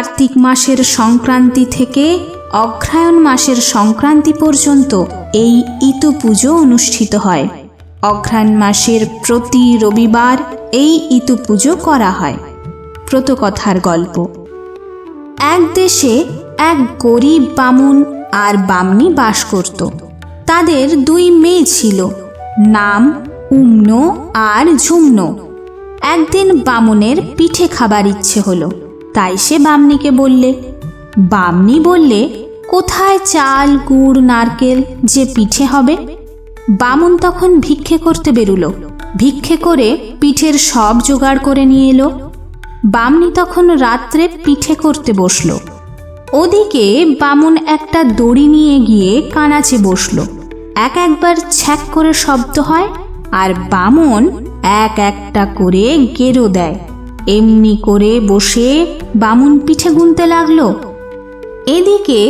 কার্তিক মাসের সংক্রান্তি থেকে অগ্রহায়ণ মাসের সংক্রান্তি পর্যন্ত এই ইতু পুজো অনুষ্ঠিত হয়। অগ্রহায়ণ মাসের প্রতি রবিবার এই ইতু পুজো করা হয়। প্রতকথার গল্প। এক দেশে এক গরিব বামুন আর বামনি বাস করত। তাদের দুই মেয়ে ছিল, নাম উমনো আর ঝুমনো। একদিন বামুনের পিঠে খাবার ইচ্ছে হলো। তাই সে বামনিকে বললে, বামনি বললে, কোথায় চাল, গুড়, নারকেল যে পিঠে হবে? বামুন তখন ভিক্ষে করতে বেরুলো। ভিক্ষে করে পিঠের সব জোগাড় করে নিয়ে এলো। বামনি তখন রাত্রে পিঠে করতে বসল। ওদিকে বামুন একটা দড়ি নিয়ে গিয়ে কানাচে বসল। এক একবার ছ্যাক করে শব্দ হয় আর বামন এক একটা করে গেরো দেয়। এমনি করে বসে বামুন পিঠে গুনতে লাগল। এদিকে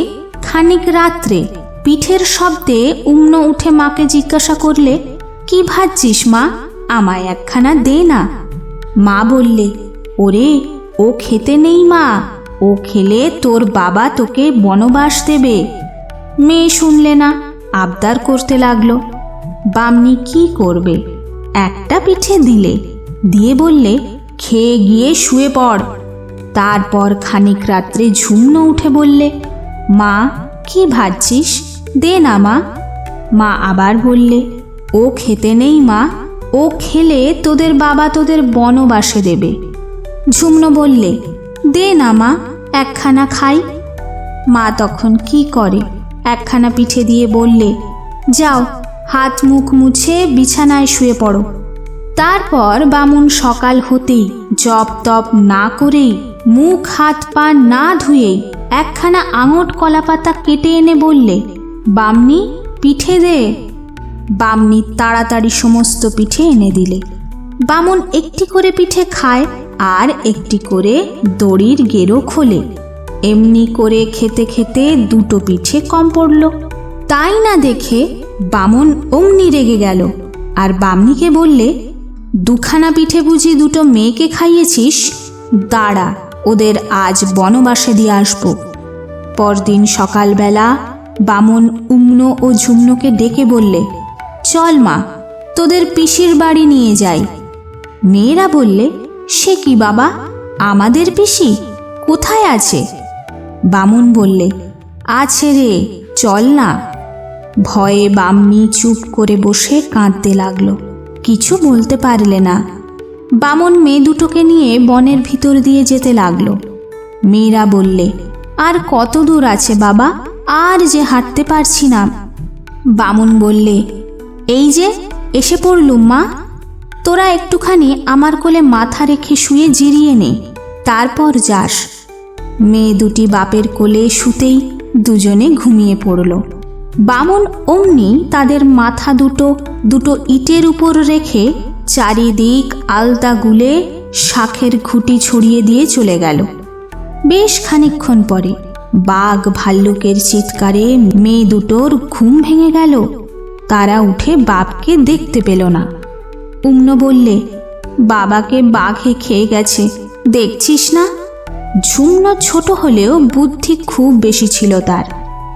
খানিক রাত্রে পিঠের শব্দে উম্ন উঠে মাকে জিজ্ঞাসা করলে, কি ভাবছিস মা? আমায় একখানা দে না। মা বললে, ওরে, ও খেতে নেই মা। ও খেলে তোর বাবা তোকে বনবাস দেবে। মেয়ে শুনলে না, আবদার করতে লাগল। বামনি কি করবে? একটা পিঠে দিলে। দিয়ে বললে খেয়ে গিয়ে শুয়ে পড়। তারপর খানিক রাত্রে ঝুমনো উঠে বললে, মা, কি ভাবছিস দে না মা। মা আবার বললে, ও খেতে নেই মা, ও খেলে তোদের বাবা তোদের বনবাসে দেবে। ঝুমনো বললে, দে না মা, একখানা খাই। মা তখন কি করে? একখানা পিঠে দিয়ে বললে, যাও, হাত মুখ মুছে বিছানায় শুয়ে পড়ো। তারপর বামুন সকাল হতেই জপ তপ না করেই মুখ, হাত, পা না ধুয়েই একখানা আঙট কলাপাতা কেটে এনে বললে, বামনি, পিঠে দে। বামনি তাড়াতাড়ি সমস্ত পিঠে এনে দিলে। বামুন একটি করে পিঠে খায় আর একটি করে দড়ির গেরো খোলে। এমনি করে খেতে খেতে দুটো পিঠে কম পড়ল। তাই না দেখে বামন অমনি রেগে গেল। আর বামনিকে বললে দুখানা পিঠে বুঝি দুটো মেয়েকে খাইয়েছিস? দাঁড়া, ওদের আজ বনবাসে দিয়ে আসব। পরদিন সকালবেলা বামন উম্ন ও ঝুমনোকে ডেকে বললে, চল মা, তোদের পিসির বাড়ি নিয়ে যাই। মেয়েরা বললে, সে কি বাবা, আমাদের পিসি? কোথায় আছে? বামুন বললে, আছে রে, চল না। ভয়ে বাম্মি চুপ করে বসে কাঁদতে লাগল। কিছু বলতে পারলে না। বামন মেয়ে দুটোকে নিয়ে বনের ভিতর দিয়ে যেতে লাগল। মেয়েরা বললে, আর কত দূর আছে বাবা? আর যে হাঁটতে পারছি না। বামুন বললে, এই যে, এসে পড়লুম মা। তোরা একটুখানি আমার কোলে মাথা রেখে শুয়ে জিরিয়ে নে, তারপর যাস। মেয়ে দুটি বাপের কোলে শুতেই দুজনে ঘুমিয়ে পড়ল। বামন অমনি তাদের মাথা দুটো দুটো ইটের উপর রেখে চারিদিক আলতা গুলে শাখের খুঁটি ছড়িয়ে দিয়ে চলে গেল। বেশ খানিকক্ষণ পরে বাঘ ভাল্লুকের চিৎকারে মেয়ে দুটোর ঘুম ভেঙে গেল। তারা উঠে বাপকে দেখতে পেল না। উম্ন বললে, বাবাকে বাঘে খেয়ে গেছে, দেখছিস না? ঝুমন ছোট হলেও বুদ্ধি খুব বেশি ছিল তার।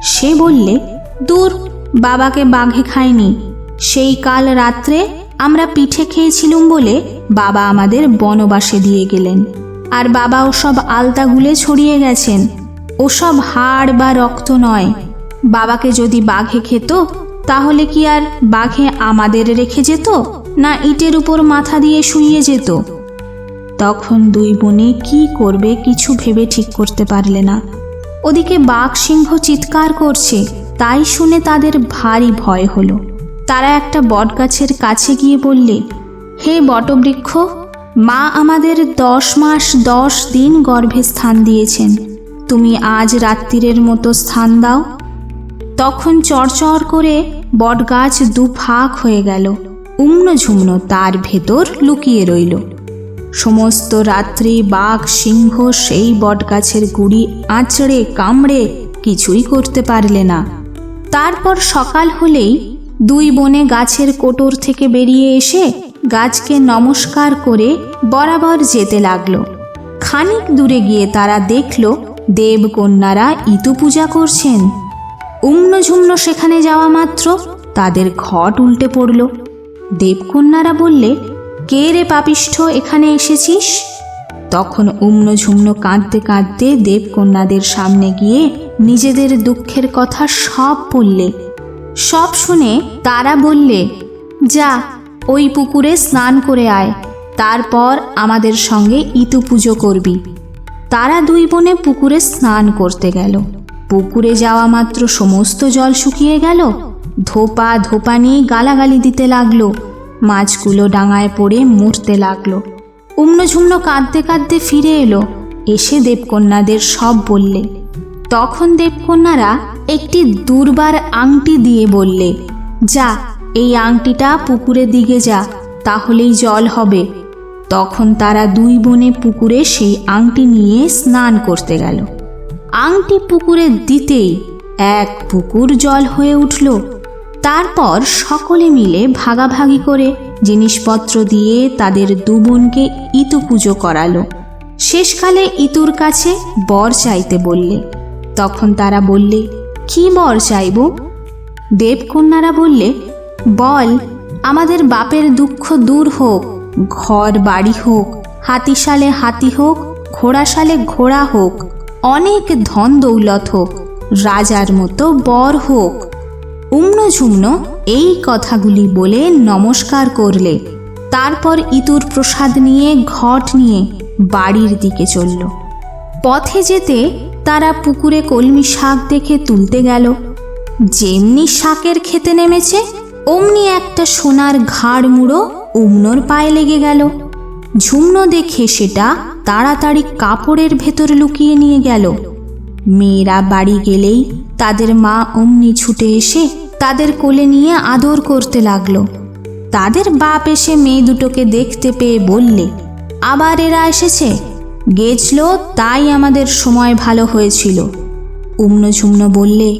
সে বললে দূর, বাবাকে বাঘে খায়নি সেই কাল রাত্রে আমরা পিঠে খেয়েছিলুম বলে বাবা আমাদের বনবাসে দিয়ে গেলেন। আর বাবা ওসব আলতাগুলে ছড়িয়ে গেছেন। ওসব হাড় বা রক্ত নয়। বাবাকে যদি বাঘে খেত, তাহলে কি আর বাঘে আমাদের রেখে যেত, না ইটের উপর মাথা দিয়ে শুইয়ে যেত? তখন দুই বোনে কি করবে কিছু ভেবে ঠিক করতে পারলে না। ওদিকে বাঘ সিংহ চিৎকার করছে। তাই শুনে তাদের ভারী ভয় হলো। তারা একটা বটগাছের কাছে গিয়ে বললে, হে বটবৃক্ষ, মা আমাদের দশ মাস দশ দিন গর্ভে স্থান দিয়েছেন। তুমি আজ রাত্রিরের মতো স্থান দাও। তখন চড়চড় করে বটগাছ দু ফাঁক হয়ে গেল। উম্ন ঝুমন তার ভেতর লুকিয়ে রইল। সমস্ত রাত্রি বাঘ, সিংহ সেই বটগাছের গুড়ি, আঁচড়ে, কামড়ে কিছুই করতে পারলে না। তারপর সকাল হলেই দুই বনে গাছের কোটর থেকে বেরিয়ে এসে গাছকে নমস্কার করে বরাবর যেতে লাগল। খানিক দূরে গিয়ে তারা দেখল দেবকন্যারা ইতু পূজা করছেন। উম্নঝুম্ন সেখানে যাওয়া মাত্র তাদের ঘট উল্টে পড়ল। দেবকন্যারা বললে, কে রে পাপিষ্ঠ, এখানে এসেছিস? তখন উম্নঝুম্ন কাঁদতে কাঁদতে দেবকন্যাদের সামনে গিয়ে নিজেদের দুঃখের কথা সব বললে। সব শুনে তারা বললে, যা, ওই পুকুরে স্নান করে আয়, তারপর আমাদের সঙ্গে ইতু পুজো করবি। তারা দুই বোনে পুকুরে স্নান করতে গেল। পুকুরে যাওয়া মাত্র সমস্ত জল শুকিয়ে গেল। ধোপা ধোপা নিয়ে গালাগালি দিতে লাগল। মাছগুলো ডাঙায় পড়ে মরতে লাগল। উম্নঝুম্ন কাঁদতে কাঁদতে ফিরে এলো। এসে দেবকন্যাদের সব বললে তখন দেবকন্যারা একটি দুর্বার আংটি দিয়ে বললে, যা, এই আংটিটা পুকুরের দিকে যা, তাহলেই জল হবে। তখন তারা দুই বোনে পুকুরে সেই আংটি নিয়ে স্নান করতে গেল। আংটি পুকুরে দিতেই এক পুকুর জল হয়ে উঠল। তারপর সকলে মিলে ভাগাভাগি করে জিনিসপত্র দিয়ে তাদের দু বোনকে ইতু পুজো করালো। শেষকালে ইতুর কাছে বর চাইতে বললে তখন তারা বললে, কি বর চাইব দেবকন্যারা বললে, বল, আমাদের বাপের দুঃখ দূর হোক, ঘর বাড়ি হোক, হাতিশালে হাতি হোক, ঘোড়াশালে ঘোড়া হোক, অনেক ধন দৌলত হোক, রাজার মতো বর হোক। উম্নঝুম্ন এই কথাগুলি বলে নমস্কার করলে। তারপর ইতুর প্রসাদ নিয়ে ঘট নিয়ে বাড়ির দিকে চলল। পথে যেতে তারা পুকুরে কলমি শাক দেখে তুলতে গেল। যেমনি শাকের খেতে নেমেছে, অমনি একটা সোনার ঘাড় মুড়ো উমনোর পায়ে লেগে গেল। ঝুমনো দেখে সেটা তাড়াতাড়ি কাপড়ের ভেতর লুকিয়ে নিয়ে গেল। মেয়েরা বাড়ি গেলেই তাদের মা অমনি ছুটে এসে তাদের কোলে নিয়ে আদর করতে লাগল। তাদের বাপ এসে মেয়ে দুটোকে দেখতে পেয়ে বললে, আবার এরা এসেছে? গেছল, তাই আমাদের সময় ভালো হয়েছিল। উম্নঝুম্ন বললে,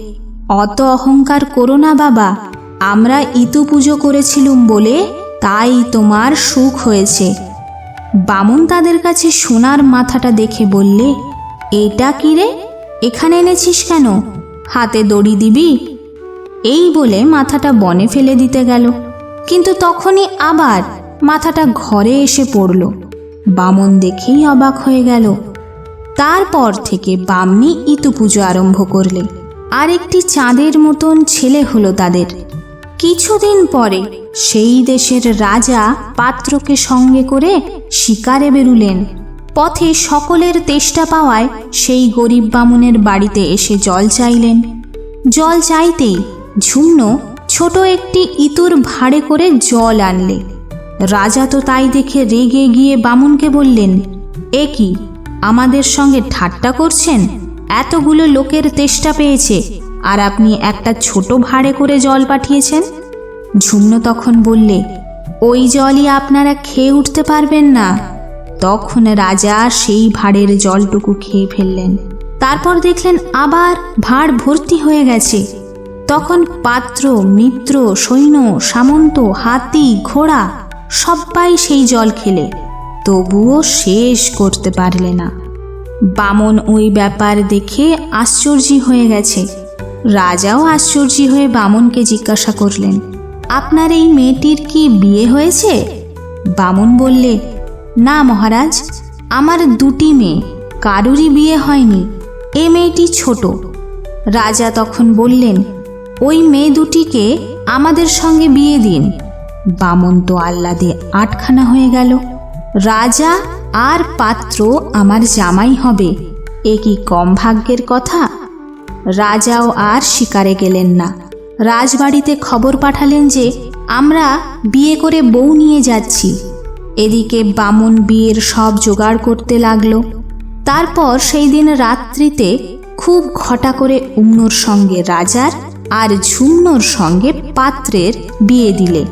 অত অহংকার করো না বাবা, আমরা ইতু পুজো করেছিলুম বলে তাই তোমার সুখ হয়েছে। বামন তাদের কাছে সোনার মাথাটা দেখে বললে, এটা কি রে? এখানে এনেছিস কেন? হাতে দড়ি দিবি? এই বলে মাথাটা বনে ফেলে দিতে গেল। কিন্তু তখনই আবার মাথাটা ঘরে এসে পড়ল। বামন দেখেই অবাক হয়ে গেল। তারপর থেকে বামনি ইতু পুজো আরম্ভ করলে। আর একটি চাঁদের মতন ছেলে হলো তাদের। কিছুদিন পরে সেই দেশের রাজা পাত্রকে সঙ্গে করে শিকারে বেরুলেন। পথে সকলের তেষ্টা পাওয়ায় সেই গরিব বামুনের বাড়িতে এসে জল চাইলেন। জল চাইতেই ঝুমন ছোট একটি ইতুর ভাড়ে করে জল আনলে। রাজা তো তাই দেখে রেগে গিয়ে বামুনকে বললেন, এ কি, আমাদের সঙ্গে ঠাট্টা করছেন? এতগুলো লোকের তেষ্টা পেয়েছে, আর আপনি একটা ছোট ভাড়ে করে জল পাঠিয়েছেন? ঝুমন তখন বললে, ওই জলই আপনারা খেয়ে উঠতে পারবেন না। তখন রাজা সেই ভাড়ের জলটুকু খেয়ে ফেললেন। তারপর দেখলেন আবার ভাঁড় ভর্তি হয়ে গেছে। তখন পাত্র, মিত্র, সৈন্য, সামন্ত, হাতি, ঘোড়া সবাই সেই জল খেলে, তবুও শেষ করতে পারলে না। বামন ওই ব্যাপার দেখে আশ্চর্য হয়ে গেছে। রাজাও আশ্চর্য হয়ে বামনকে জিজ্ঞাসা করলেন, আপনার এই মেয়েটির কি বিয়ে হয়েছে? বামন বললে, না মহারাজ, আমার দুটি মেয়ে, কারুরই বিয়ে হয়নি, এ মেয়েটি ছোট। রাজা তখন বললেন, ওই মেয়ে দুটিকে আমাদের সঙ্গে বিয়ে দিন। বামন তো আহ্লাদে আটখানা হয়ে গেল। রাজা আর পাত্র আমার জামাই হবে, এ কি কম ভাগ্যের কথা? রাজাও আর শিকারে গেলেন না। রাজবাড়িতে খবর পাঠালেন যে, আমরা বিয়ে করে বউ নিয়ে যাচ্ছি। এদিকে বামন বিয়ের সব জোগাড় করতে লাগল। তারপর সেই দিন রাত্রিতে খুব ঘটা করে উম্নোর সঙ্গে রাজার আর ঝুমনোর সঙ্গে পাত্রের বিয়ে দিলে।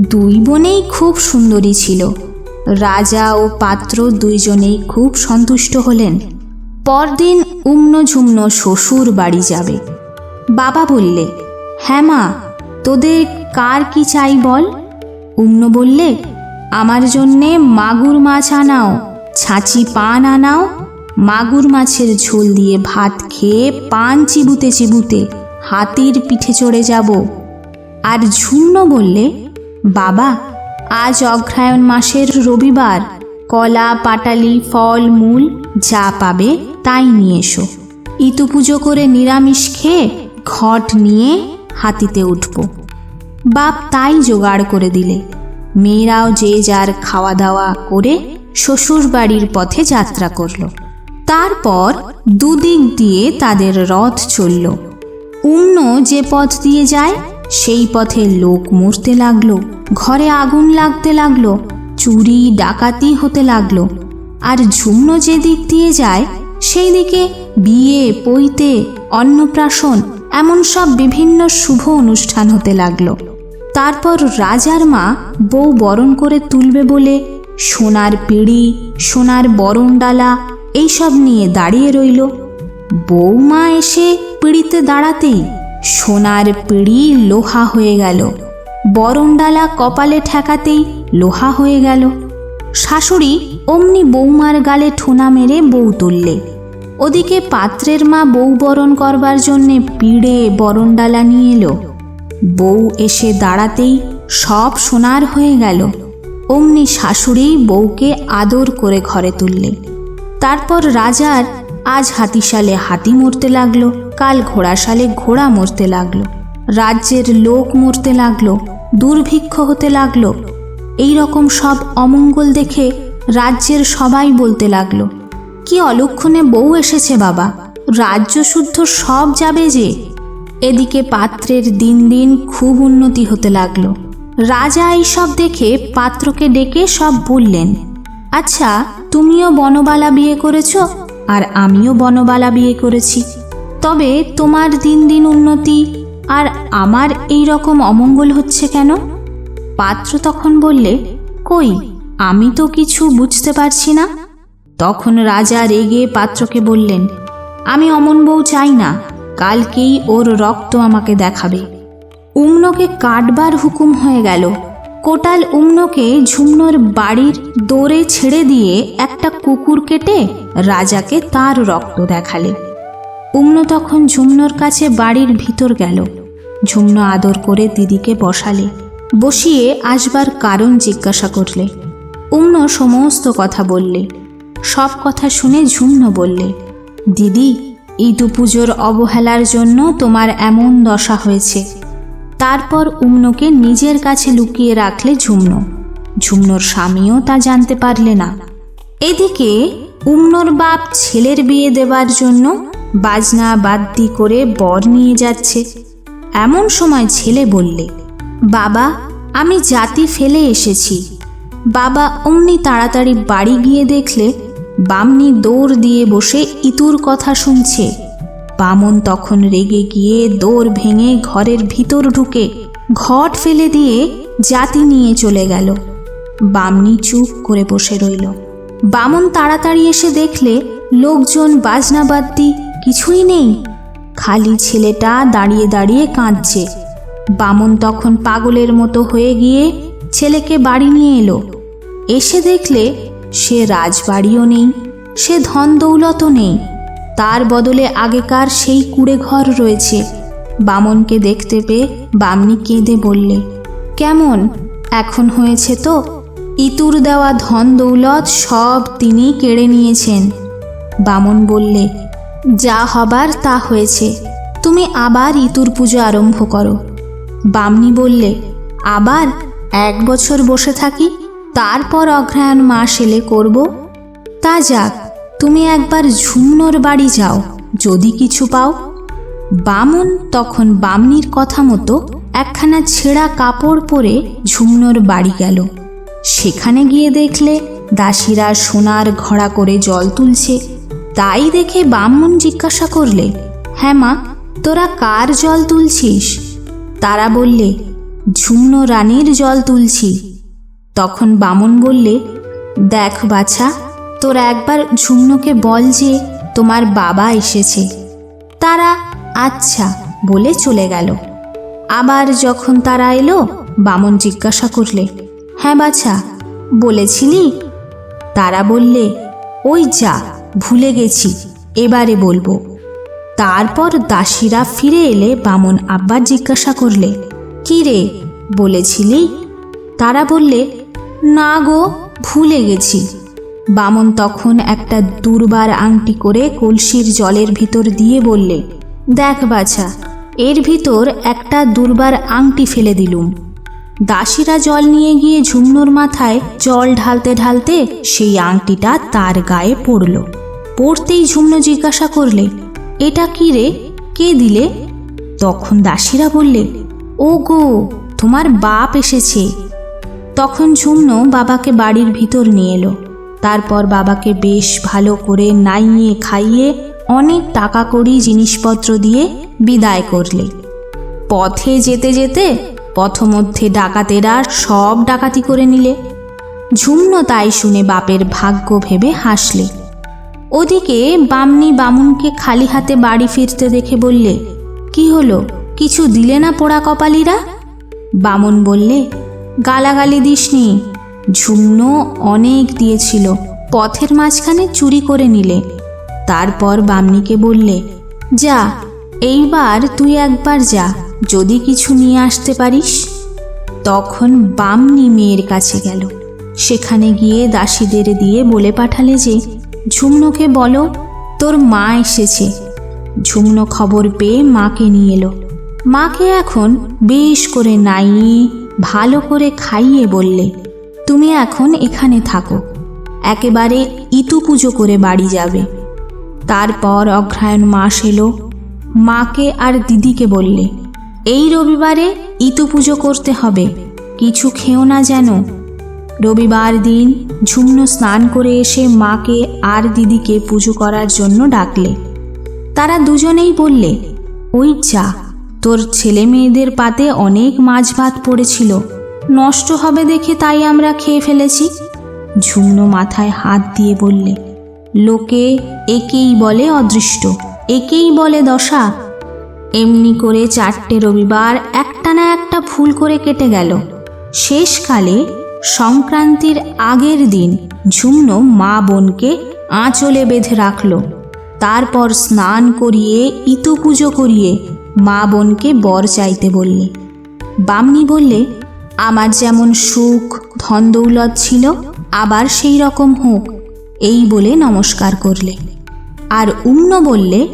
দুই বোনেই খুব সুন্দরী ছিল। রাজা ও পাত্র দুইজনেই খুব সন্তুষ্ট হলেন। পরদিন উম্ন ঝুমনো শ্বশুর বাড়ি যাবে। বাবা বললে হ্যাঁ মা, তোদের কার কি চাই বল? উম্ন বললে, আমার জন্যে মাগুর মাছ আনাও, ছাঁচি পান আনাও, মাগুর মাছের ঝোল দিয়ে ভাত খেয়ে পান চিবুতে চিবুতে হাতির পিঠে চড়ে যাব। আর ঝুম্ন বললে বাবা, আজ অগ্রায়ণ মাসের রবিবার। কলা, পাটালি, ফল, মূল যা পাবে তাই নিয়ে এসো। ইতু পুজো করে নিরামিষ খেয়ে ঘট নিয়ে হাতিতে উঠব। বাপ তাই জোগাড় করে দিলে। মেয়েরাও যে যার খাওয়া দাওয়া করে শ্বশুর বাড়ির পথে যাত্রা করল। তারপর দুদিক দিয়ে তাদের রথ চলল। উম্ন যে পথ দিয়ে যায় সেই পথে লোক মরতে লাগল, ঘরে আগুন লাগতে লাগল, চুরি, ডাকাতি হতে লাগল। আর ঝুমনো যে দিক দিয়ে যায়, সেই দিকে বিয়ে, পৈতে, অন্নপ্রাশন, এমন সব বিভিন্ন শুভ অনুষ্ঠান হতে লাগল। তারপর রাজার মা বউ বরণ করে তুলবে বলে সোনার পিড়ি, সোনার বরণডালা, এইসব নিয়ে দাঁড়িয়ে রইল। বৌমা এসে পিড়িতে দাঁড়াতেই সোনার পিড়ি লোহা হয়ে গেল। বরণডালা কপালে ঠেকাতেই লোহা হয়ে গেল। শাশুড়ি অমনি বৌমার গালে ঠোনা মেরে বউ তুললে। ওদিকে পাত্রের মা বউ বরণ করবার জন্যে পিড়ে বরণডালা নিয়ে এলো। বউ এসে দাঁড়াতেই সব সোনার হয়ে গেল। অমনি শাশুড়ি বউকে আদর করে ঘরে তুললে। তারপর রাজার আজ হাতিশালে হাতি মরতে লাগল, কাল ঘোড়াশালে ঘোড়া মরতে লাগল। রাজ্যের লোক মরতে লাগল, দুর্ভিক্ষ হতে লাগল। এই রকম সব অমঙ্গল দেখে রাজ্যের সবাই বলতে লাগল, কি অলক্ষণে বউ এসেছে বাবা, রাজ্য শুদ্ধ সব যাবে যে? এদিকে পাত্রের দিন দিন খুব উন্নতি হতে লাগল। রাজা এইসব দেখে পাত্রকে ডেকে সব বললেন আচ্ছা তুমিও বনবালা বিয়ে করেছ? আর আমিও বনবালা বিয়ে করেছি। তবে তোমার দিন দিন উন্নতি আর আমার এই রকম অমঙ্গল হচ্ছে কেন? পাত্র তখন বললে, কই, আমি তো কিছু বুঝতে পারছি না। তখন রাজা রেগে পাত্রকে বললেন, আমি অমন বউ চাই না, কালকেই ওর রক্ত আমাকে দেখাবে। উম্নকে কাটবার হুকুম হয়ে গেল। কোটাল উম্নকে ঝুমনোর বাড়ির দৌড়ে ছেড়ে দিয়ে একটা কুকুর কেটে রাজাকে তার রক্ত দেখালে। উম্ন তখন ঝুমনোর কাছে বাড়ির ভিতর গেল। ঝুমনো আদর করে দিদিকে বসালে। বসিয়ে আসবার কারণ জিজ্ঞাসা করলে। উম্ন সমস্ত কথা বললে। সব কথা শুনে ঝুমনো বললে, দিদি ইদু পুজোর অবহেলার জন্য তোমার এমন দশা হয়েছে। তারপর উমনোকে নিজের কাছে লুকিয়ে রাখলে ঝুমনো। ঝুমনোর স্বামীও তা জানতে পারলে না। এদিকে উমনোর বাপ ছেলের বিয়ে দেবার জন্য বাজনা বাদ্যি করে বর নিয়ে যাচ্ছে। এমন সময় ছেলে বললে, বাবা, আমি জাতি ফেলে এসেছি। বাবা অমনি তাড়াতাড়ি বাড়ি গিয়ে দেখলে বামনি দৌড় দিয়ে বসে ইতুর কথা শুনছে। বামন তখন রেগে গিয়ে দৌড় ভেঙে ঘরের ভিতর ঢুকে ঘট ফেলে দিয়ে জাতি নিয়ে চলে গেল। বামনি চুপ করে বসে রইল। বামন তাড়াতাড়ি এসে দেখলে লোকজন বাজনাবাদ্যি কিছুই নেই। খালি ছেলেটা দাঁড়িয়ে দাঁড়িয়ে কাঁদছে। বামন তখন পাগলের মতো হয়ে গিয়ে ছেলেকে বাড়ি নিয়ে এলো। এসে দেখলে সে রাজবাড়িও নেই, সে ধন দৌলতও নেই। তার বদলে আগেকার সেই কুড়ে ঘর রয়েছে। বামনকে দেখতে পেয়ে বামনি কেঁদে বললে, কেমন? এখন হয়েছে তো? ইতুর দেওয়া ধন দৌলত সব তিনি কেড়ে নিয়েছেন। বামন বললে, যা হবার তা হয়েছে। তুমি আবার ইতুর পুজো আরম্ভ করো। বামনি বললে, আবার? এক বছর বসে থাকি, তারপর অগ্রহায়ণ মাস এলে করব? তা যাক তুমি একবার ঝুমনোর বাড়ি যাও, যদি কিছু পাও। বামন তখন বামনির কথা মতো একখানা ছেঁড়া কাপড় পরে ঝুমনোর বাড়ি গেল। সেখানে গিয়ে দেখলে দাসীরা সোনার ঘোড়া করে জল তুলছে। তাই দেখে বামন জিজ্ঞাসা করলে হ্যাঁ মা, তোরা কার জল তুলছিস? তারা বললে, ঝুমনো রানীর জল তুলছি। তখন বামন বললে, দেখ বাছা তোরা একবার ঝুমনোকে বল যে তোমার বাবা এসেছে। তারা আচ্ছা বলে চলে গেল। আবার যখন তারা এলো, বামন জিজ্ঞাসা করলে হ্যাঁ বাছা, বলেছিলি? তারা বললে, ওই যা, ভুলে গেছি, এবারে বলব। তারপর দাসীরা ফিরে এলে বামন আব্বার জিজ্ঞাসা করলে, কি রে, বলেছিলি? তারা বললে, না গো, ভুলে গেছি। বামন তখন একটা দুর্বার আংটি করে কলসির জলের ভিতর দিয়ে বললে, দেখ বাছা, এর ভিতর একটা দুর্বার আংটি ফেলে দিলুম। দাসীরা জল নিয়ে গিয়ে ঝুমনোর মাথায় জল ঢালতে ঢালতে সেই আংটিটা তার গায়ে পড়ল। পড়তেই ঝুমনো জিজ্ঞাসা করলে, এটা কি রে? কে দিলে? তখন দাসীরা বললে ও গো তোমার বাপ এসেছে। তখন ঝুমনো বাবাকে বাড়ির ভিতর নিয়ে এলো। তারপর বাবাকে বেশ ভালো করে নাইয়ে খাইয়ে অনেক টাকা কড়ি জিনিসপত্র দিয়ে বিদায় করলে। পথে যেতে যেতে পথমধ্যে ডাকাতেরা সব ডাকাতি করে নিলে। ঝুমনো তাই শুনে বাপের ভাগ্য ভেবে হাসলে। ওদিকে বামনি বামুনকে খালি হাতে বাড়ি ফিরতে দেখে বললে, কি হলো? কিছু দিলে না পোড়া কপালিরা? বামন বললে, গালাগালি দিসনি ঝুমনো অনেক দিয়েছিল। পথের মাঝখানে চুরি করে নিলে। তারপর বামনিকে বললে, যা, এইবার তুই একবার যা, যদি কিছু নিয়ে আসতে পারিস। তখন বামনি মেয়ের কাছে গেল। সেখানে গিয়ে দাসীদের দিয়ে বলে পাঠালে যে, ঝুমনোকে বলো, তোর মা এসেছে। ঝুমনো খবর পেয়ে মাকে নিয়ে এলো। মাকে এখন বেশ করে নাইয়ে ভালো করে খাইয়ে বললে তুমি এখন এখানে থাকো। একেবারে ইতু পুজো করে বাড়ি যাবে। তারপর অগ্রহায়ণ মাস এলো। মাকে আর দিদিকে বললে, এই রবিবারে ইতু পুজো করতে হবে। কিছু খেও না যেন। রবিবার দিন ঝুমনো স্নান করে এসে মাকে আর দিদিকে পুজো করার জন্য ডাকলে। তারা দুজনেই বললে, ওই যা, তোর ছেলে মেয়েদের পাতে অনেক মাছ ভাত পড়েছিল। নষ্ট হবে দেখে তাই আমরা খেয়ে ফেলেছি। ঝুমনো মাথায় হাত দিয়ে বললে, লোকে একেই বলে অদৃষ্ট, একেই বলে দশা। এমনি করে চারটে রবিবার একটা না একটা ভুল করে কেটে গেল। শেষকালে সংক্রান্তির আগের দিন ঝুমনো মা বোনকে আঁচলে বেঁধে রাখল। তারপর স্নান করিয়ে ইতু পুজো করিয়ে মা বোনকে বর চাইতে বললে। বামনি বললে আমার যেমন সুখ, ধন দৌলত ছিল, আবার সেই রকম হোক, এই বলে নমস্কার করলে। আর উম্ন বললে,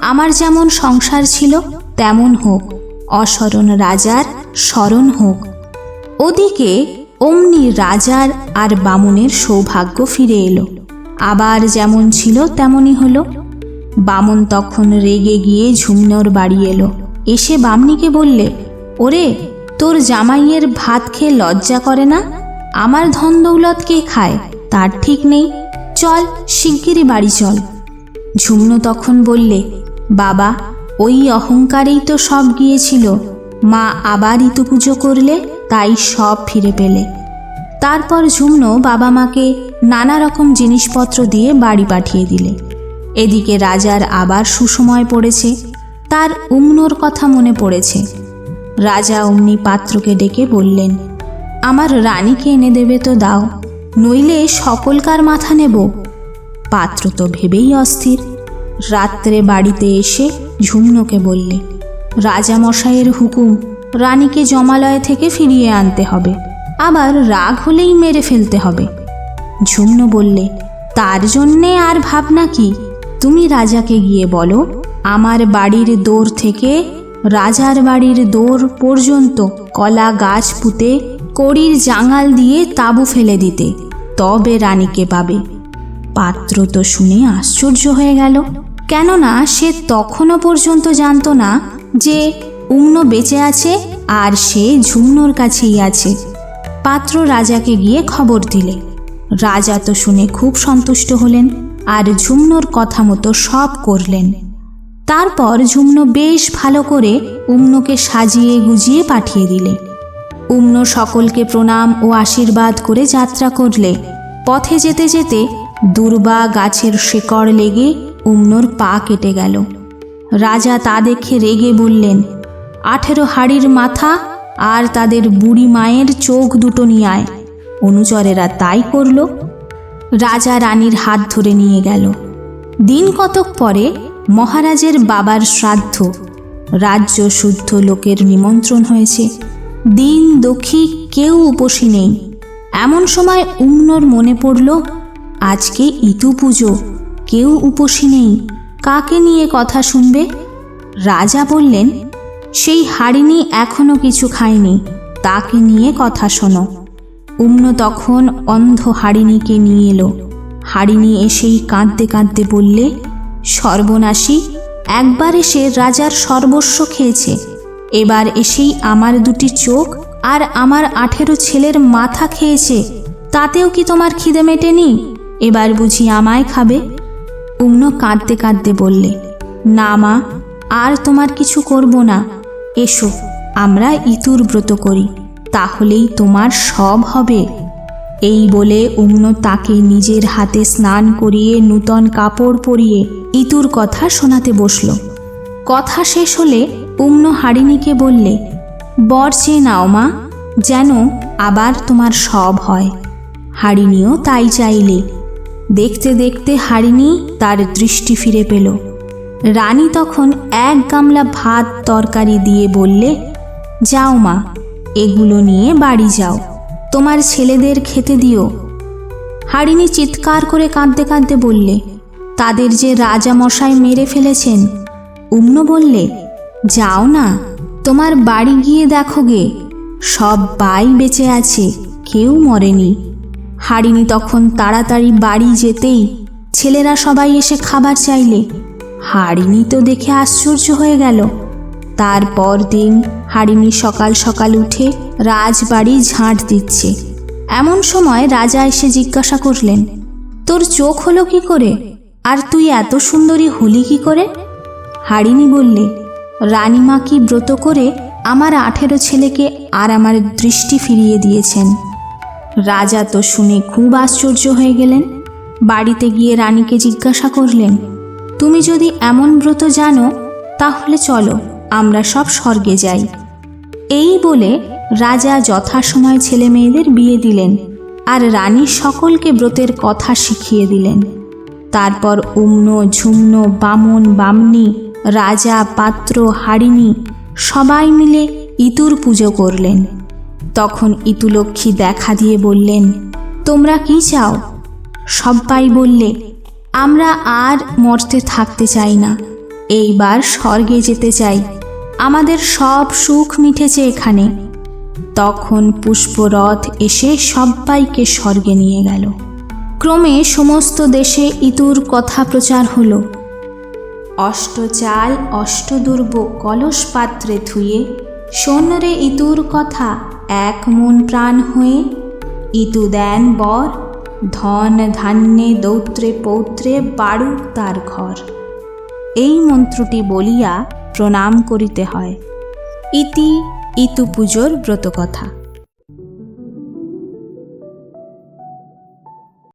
আমার যেমন সংসার ছিল, তেমন হোক, অসরণ রাজার স্মরণ হোক। ওদিকে অমনি রাজার আর বামুনের সৌভাগ্য ফিরে এলো। আবার যেমন ছিল, তেমনই হলো। বামন তখন রেগে গিয়ে ঝুমনোর বাড়ি এলো। এসে বামনিকে বললে, ওরে তোর জামাইয়ের ভাত খেয়ে লজ্জা করে না? আমার ধন দৌলত কে খায়? তার ঠিক নেই। চল, শিগগিরই বাড়ি চল। ঝুমনো তখন বললে, বাবা, ওই অহংকারেই তো সব গিয়েছিল। মা আবার ইতু পুজো করলে, তাই সব ফিরে পেলে। তারপর ঝুমনো বাবা মাকে নানা রকম জিনিসপত্র দিয়ে বাড়ি পাঠিয়ে দিলে। এদিকে রাজার আবার সুসময় পড়েছে। তার উমনোর কথা মনে পড়েছে। রাজা অমনি পাত্রকে ডেকে বললেন, আমার রানীকে এনে দেবে তো দাও, নইলে সকলকার মাথা নেব? পাত্র তো ভেবেই অস্থির। রাত্রে বাড়িতে এসে ঝুমনোকে বললে, রাজামশাইয়ের হুকুম, রানীকে জমালয় থেকে ফিরিয়ে আনতে হবে, আবার রাগ হলেই মেরে ফেলতে হবে। ঝুমনো বললে, তার জন্যে আর ভাবনা কি? তুমি রাজাকে গিয়ে বলো, আমার বাড়ির দৌড় থেকে রাজার বাড়ির দোর পর্যন্ত কলা গাছ পুঁতে কড়ির জাঙাল দিয়ে তাঁবু ফেলে দিতে তবে রানীকে পাবে। পাত্র তো শুনে আশ্চর্য হয়ে গেল। কেননা সে তখনও পর্যন্ত জানতো না যে উম্ন বেঁচে আছে আর সে ঝুমনোর কাছেই আছে। পাত্র রাজাকে গিয়ে খবর দিলে। রাজা তো শুনে খুব সন্তুষ্ট হলেন আর ঝুমনোর কথা মতো সব করলেন। তারপর ঝুমনো বেশ ভালো করে উম্নকে সাজিয়ে গুজিয়ে পাঠিয়ে দিলে। উম্ন সকলকে প্রণাম ও আশীর্বাদ করে যাত্রা করলে। পথে যেতে যেতে দুর্বা গাছের শেকড় লেগে উম্নর পা কেটে গেল। রাজা তা দেখে রেগে বললেন, আঠেরো হাড়ির মাথা আর তাদের বুড়ি মায়ের চোখ দুটো নিয়ে আয়। অনুচরেরা তাই করল। রাজা রানীর হাত ধরে নিয়ে গেল। দিন কতক পরে মহারাজের বাবার শ্রাদ্ধ। রাজ্য শুদ্ধ লোকের নিমন্ত্রণ হয়েছে। দিন দক্ষী কেউ উপসী নেই। এমন সময় উম্নর মনে পড়ল, আজকে ইতু পুজো, কেউ উপসী নেই। কাকে নিয়ে কথা শুনবে? রাজা বললেন, সেই হারিনি এখনও কিছু খায়নি, তাকে নিয়ে কথা শোনো। উম্ন তখন অন্ধ হারিণীকে নিয়ে এলো। হারিণী এসেই কাঁদতে কাঁদতে বললে সর্বনাশী, একবার এসে রাজার সর্বস্ব খেয়েছে। এবার এসেই আমার দুটি চোখ আর আমার আঠেরো ছেলের মাথা খেয়েছে। তাতেও কি তোমার খিদে মেটেনি? এবার বুঝি আমায় খাবে? উম্ন কাঁদতে কাঁদতে বললে, না মা, আর তোমার কিছু করব না। এসো, আমরা ইতুর ব্রত করি, তাহলেই তোমার সব হবে। এই বলে উম্ন তাকে নিজের হাতে স্নান করিয়ে নূতন কাপড় পরিয়ে ইতুর কথা শোনাতে বসল। কথা শেষ হলে উম্ন হারিণীকে বললে, বর চেয়ে নাও মা, যেন আবার তোমার সব হয়। হারিণীও তাই চাইলে। দেখতে দেখতে হারিণী তার দৃষ্টি ফিরে পেল। রানী তখন এক গামলা ভাত তরকারি দিয়ে বললে, যাও মা, এগুলো নিয়ে বাড়ি যাও। তোমার ছেলেদের খেতে দিও। হারিণী চিৎকার করে কাঁদতে কাঁদতে বললে, তাদের যে রাজা মশাই মেরে ফেলেছেন। উম্ন বললে, যাও না, তোমার বাড়ি গিয়ে দেখো গে, সব বাই বেঁচে আছে, কেউ মরেনি। হারিণী তখন তাড়াতাড়ি বাড়ি যেতেই ছেলেরা সবাই এসে খাবার চাইলে। হারিণী তো দেখে আশ্চর্য হয়ে গেল। তারপর দিন হারিণী সকাল সকাল উঠে রাজবাড়ি ঝাঁট দিচ্ছে। এমন সময় রাজা এসে জিজ্ঞাসা করলেন, তোর চোখ হলো কি করে? আর তুই এত সুন্দরী হলি কি করে? হারিণী বললে, রানীমা কি ব্রত করে আমার আঠেরো ছেলেকে আর আমার দৃষ্টি ফিরিয়ে দিয়েছেন? রাজা তো শুনে খুব আশ্চর্য হয়ে গেলেন। বাড়িতে গিয়ে রানীকে জিজ্ঞাসা করলেন, তুমি যদি এমন ব্রত জানো, তাহলে চলো। আমরা সব স্বর্গে যাই। এই বলে রাজা যথাসময় ছেলে মেয়েদের বিয়ে দিলেন আর রানী সকলকে ব্রতের কথা শিখিয়ে দিলেন। তারপর উম্ন, ঝুম্ন, বামন, বামনি, রাজা, পাত্র, হারিণী সবাই মিলে ইতুর পুজো করলেন। তখন ইতুলক্ষ্মী দেখা দিয়ে বললেন, তোমরা কি চাও? সবাই বললে, আমরা আর মরতে থাকতে চাই না। এইবার স্বর্গে যেতে চাই। আমাদের সব সুখ মিঠেছে এখানে। তখন পুষ্পরথ এসে সবাইকে স্বর্গে নিয়ে গেল। ক্রমে সমস্ত দেশে ইতুর কথা প্রচার হলো। অষ্টচাল অষ্টদুর্ব কলস পাত্রে থুয়ে সৈন্যরে ইতুর কথা এক মন প্রাণ হয়ে ইতু দেন বর, ধন ধান্যে দৌত্রে পৌত্রে বাড়ুক তার ঘর। এই মন্ত্রটি বলিয়া প্রণাম করিতে হয়। ইতি ইতু পুজোর ব্রতকথা।